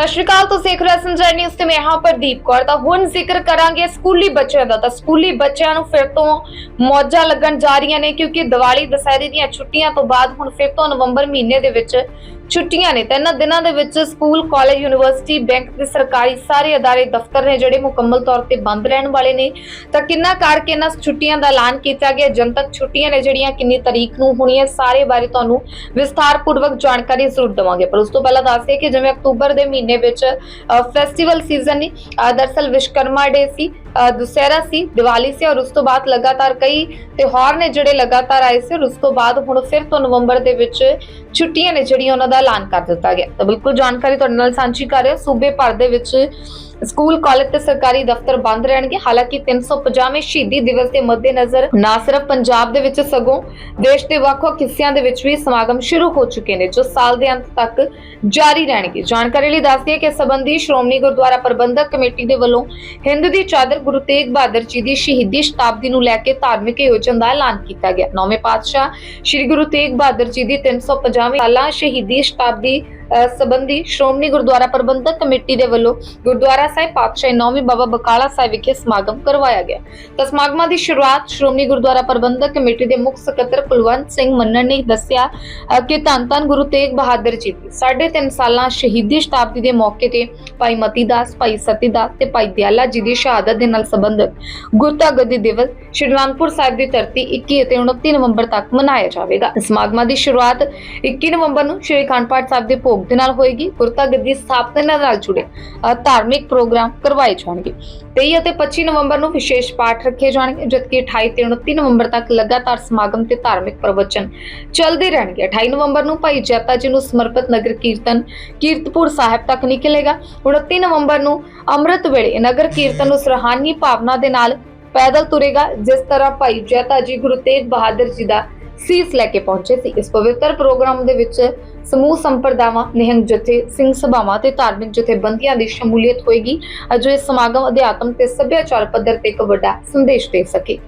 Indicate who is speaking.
Speaker 1: ਸਤਿ ਸ਼੍ਰੀ ਅਕਾਲ, ਤੁਸੀਂ ਦੇਖ ਰਹੇ ਹੋ ਸੰਜय ਨਿਊਜ਼ ਤੇ ਮੈਂ ਹਾਂ ਪ੍ਰਦੀਪ ਕੌਰ। ਤਾਂ ਹੁਣ ਜ਼ਿਕਰ ਕਰਾਂਗੇ ਸਕੂਲੀ ਬੱਚਿਆਂ ਦਾ। ਤਾਂ ਸਕੂਲੀ ਬੱਚਿਆਂ ਨੂੰ ਫਿਰ ਤੋਂ ਮੌਜਾਂ ਲੱਗਣ ਜਾ ਰਹੀਆਂ ਨੇ ਕਿਉਂਕਿ ਦੀਵਾਲੀ, ਦਸਹਿਰੇ ਦੀਆਂ ਛੁੱਟੀਆਂ ਤੋਂ ਬਾਅਦ ਹੁਣ ਫਿਰ ਤੋਂ ਨਵੰਬਰ ਮਹੀਨੇ ਦੇ ਵਿੱਚ ਛੁੱਟੀਆਂ ਨੇ ਤਾਂ ਇਹਨਾਂ ਦਿਨਾਂ ਦੇ ਵਿੱਚ ਸਕੂਲ ਕਾਲਜ ਯੂਨੀਵਰਸਿਟੀ ਬੈਂਕ ਤੇ ਸਰਕਾਰੀ ਸਾਰੇ ਅਦਾਰੇ ਦਫ਼ਤਰ ਨੇ ਜਿਹੜੇ ਮੁਕੰਮਲ ਤੌਰ ਤੇ ਬੰਦ ਰਹਿਣ ਵਾਲੇ ਨੇ। ਤਾਂ ਕਿੰਨਾ ਕਰਕੇ ਇਹਨਾਂ ਛੁੱਟੀਆਂ ਦਾ ਐਲਾਨ ਕੀਤਾ ਗਿਆ? ਜਨਤਕ ਛੁੱਟੀਆਂ ਨੇ ਜਿਹੜੀਆਂ ਕਿੰਨੀ ਤਰੀਕ ਨੂੰ ਹੋਣੀਆਂ ਸਾਰੇ ਬਾਰੇ ਤੁਹਾਨੂੰ ਵਿਸਥਾਰਪੂਰਵਕ ਜਾਣਕਾਰੀ ਜ਼ਰੂਰ ਦਵਾਂਗੇ। ਪਰ ਉਸ ਤੋਂ ਪਹਿਲਾਂ ਦੱਸਦੇ ਕਿ ਜਿਵੇਂ ਅਕਤੂਬਰ ਦੇ ਮਹੀਨੇ ਵਿੱਚ ਫੈਸਟੀਵਲ ਸੀਜ਼ਨ ਨੇ ਅ, ਦਰਅਸਲ ਵਿਸ਼ਕਰਮਾ ਡੇ ਸੀ। ਦੁਸਹਿਰਾ ਸੀ, ਦੀਵਾਲੀ ਸੀ ਔਰ ਉਸ ਤੋਂ ਬਾਅਦ ਲਗਾਤਾਰ ਕਈ ਤਿਉਹਾਰ ਨੇ ਜਿਹੜੇ ਲਗਾਤਾਰ ਆਏ ਸੀ ਔਰ ਉਸ ਤੋਂ ਬਾਅਦ ਹੁਣ ਫਿਰ ਤੋਂ ਨਵੰਬਰ ਦੇ ਵਿੱਚ ਛੁੱਟੀਆਂ ਨੇ ਜਿਹੜੀਆਂ ਉਹਨਾਂ ਦਾ ਐਲਾਨ ਕਰ ਦਿੱਤਾ ਗਿਆ। ਤਾਂ ਬਿਲਕੁਲ ਜਾਣਕਾਰੀ ਤੁਹਾਡੇ ਨਾਲ ਸਾਂਝੀ ਕਰ ਰਹੇ ਹਾਂ। ਸੂਬੇ ਭਰ ਦੇ ਵਿੱਚ ਸਕੂਲ, ਕਾਲਜ ਤੇ ਸਰਕਾਰੀ ਦਫ਼ਤਰ ਬੰਦ ਰਹਿਣਗੇ। ਹਾਲਾਂਕਿ 350ਵੇਂ ਸ਼ਹੀਦੀ ਦਿਵਸ ਦੇ ਮੱਦੇਨਜ਼ਰ ਨਾ ਸਿਰਫ ਪੰਜਾਬ ਦੇ ਵਿੱਚ ਸਗੋਂ ਦੇਸ਼ ਦੇ ਵੱਖ-ਵੱਖ ਹਿੱਸਿਆਂ ਦੇ ਵਿੱਚ ਵੀ ਸਮਾਗਮ ਸ਼ੁਰੂ ਹੋ ਚੁੱਕੇ ਨੇ, ਜੋ ਸਾਲ ਦੇ ਅੰਤ ਤੱਕ ਜਾਰੀ ਰਹਿਣਗੇ। ਜਾਣਕਾਰੀ ਲਈ ਦੱਸਦੀ ਹੈ ਕਿ ਇਸ ਸ਼੍ਰੋਮਣੀ ਗੁਰਦੁਆਰਾ ਪ੍ਰਬੰਧਕ ਕਮੇਟੀ ਦੇ ਵੱਲੋਂ ਹਿੰਦ ਦੀ ਚਾਦਰ ਗੁਰੂ ਤੇਗ ਬਹਾਦਰ ਜੀ ਦੀ ਸ਼ਹੀਦੀ ਸ਼ਤਾਬਦੀ ਨੂੰ ਲੈ ਕੇ ਧਾਰਮਿਕ ਆਯੋਜਨ ਦਾ ਐਲਾਨ ਕੀਤਾ ਗਿਆ। ਨੌਵੇਂ ਪਾਤਸ਼ਾਹ ਸ੍ਰੀ ਗੁਰੂ ਤੇਗ ਬਹਾਦਰ ਜੀ ਦੀ 350ਵੀਂ ਸਾਲਾ ਸ਼ਹੀਦੀ ਸ਼ਤਾਬਦੀ ਸਬੰਧੀ ਸ਼੍ਰੋਮਣੀ ਗੁਰਦੁਆਰਾ ਪ੍ਰਬੰਧਕ ਕਮੇਟੀ ਦੇ ਵੱਲੋਂ ਗੁਰਦੁਆਰਾ ਸਾਹਿਬ ਪਾਤਸ਼ਾਹੀ ਨੌਵੀਂ ਬਾਬਾ ਬਕਾਲਾ ਸਾਹਿਬ ਵਿਖੇ ਸਮਾਗਮ ਕਰਵਾਇਆ ਗਿਆ। ਤਾਂ ਸਮਾਗਮਾਂ ਦੀ ਸ਼ੁਰੂਆਤ ਸ਼੍ਰੋਮਣੀ ਗੁਰਦੁਆਰਾ ਪ੍ਰਬੰਧਕ ਕਮੇਟੀ ਦੇ ਮੁੱਖ ਸਕੱਤਰ ਕੁਲਵੰਤ ਸਿੰਘ ਮੰਨਣ ਨੇ ਦੱਸਿਆ ਕਿ ਧੰਨ ਧੰਨ ਗੁਰੂ ਤੇਗ ਬਹਾਦਰ ਜੀ ਦੀ। 3.5 ਸਾਲਾਂ ਸ਼ਹੀਦੀ ਸ਼ਤਾਬਦੀ ਦੇ ਮੌਕੇ ਤੇ ਭਾਈ ਮਤੀ ਦਾਸ, ਭਾਈ ਸਤੀ ਦਾਸ ਤੇ ਭਾਈ ਦਿਆਲਾ ਜੀ ਦੀ ਸ਼ਹਾਦਤ ਦੇ ਨਾਲ ਸੰਬੰਧਿਤ ਗੁਰਤਾ ਗੱਦੀ ਦਿਵਸ ਸ਼੍ਰੀ ਅਨੰਦਪੁਰ ਸਾਹਿਬ ਦੀ ਧਰਤੀ 21 ਅਤੇ 29 ਨਵੰਬਰ ਤੱਕ ਮਨਾਇਆ ਜਾਵੇਗਾ। ਸਮਾਗਮਾਂ ਦੀ ਸ਼ੁਰੂਆਤ 21 ਨਵੰਬਰ ਨੂੰ ਸ਼੍ਰੀ ਅਖੰਡ ਪਾਠ ਸਾਹਿਬ ਦੇ ਭੋਗ ਦੇ ਨਾਲ ਹੋਏਗੀ ਗੁਰਤਾ ਗੱਦੀ ਸਥਾਪਨਾ ਨਾਲ ਜੁੜੇ ਧਾਰਮਿਕ ਪ੍ਰੋਗਰਾਮ ਕਰਵਾਏ ਜਾਣਗੇ। 23 ਅਤੇ 25 ਨਵੰਬਰ ਨੂੰ ਵਿਸ਼ੇਸ਼ ਪਾਠ ਰੱਖੇ ਜਾਣਗੇ, ਜਦਕਿ 28 ਤੇ 29 ਨਵੰਬਰ ਤੱਕ ਲਗਾਤਾਰ ਸਮਾਗਮ ਤੇ ਧਾਰਮਿਕ ਪ੍ਰਵਚਨ ਚੱਲਦੇ ਰਹਿਣਗੇ। 28 ਨਵੰਬਰ ਨੂੰ ਭਾਈ ਜੈਤਾ ਜੀ ਨੂੰ ਸਮਰਪਿਤ ਨਗਰ ਕੀਰਤਨ ਕੀਰਤਪੁਰ ਸਾਹਿਬ ਤੱਕ ਨਿਕਲੇਗਾ। 29 ਨਵੰਬਰ ਨੂੰ ਅੰਮ੍ਰਿਤ ਵੇਲੇ ਨਗਰ ਕੀਰਤਨ ਨੂੰ ਸਰਹਾਨੀ ਭਾਵਨਾ ਦੇ ਨਾਲ ਪੈਦਲ ਤੁਰੇਗਾ, ਜਿਸ ਤਰ੍ਹਾਂ ਭਾਈ ਜੈਤਾ ਜੀ ਗੁਰੂ ਤੇਗ ਬਹਾਦਰ ਜੀ ਦਾ ਸੀਸ ਲੈ ਕੇ ਪਹੁੰਚੇ ਸੀ। ਇਸ ਪਵਿੱਤਰ ਪ੍ਰੋਗਰਾਮ ਦੇ ਵਿੱਚ ਸਮੂਹ ਸੰਪਰਦਾਵਾਂ, ਨਿਹੰਗ ਜਥੇ, ਸਿੰਘ ਸਭਾਵਾਂ ਤੇ ਧਾਰਮਿਕ ਜਥੇਬੰਦੀਆਂ ਦੀ ਸ਼ਮੂਲੀਅਤ ਹੋਏਗੀ। ਜੋ ਇਸ ਸਮਾਗਮ ਅਧਿਆਤਮ ਤੇ ਸੱਭਿਆਚਾਰ ਪੱਧਰ ਤੇ ਇੱਕ ਵੱਡਾ ਸੰਦੇਸ਼ ਦੇ ਸਕੇ।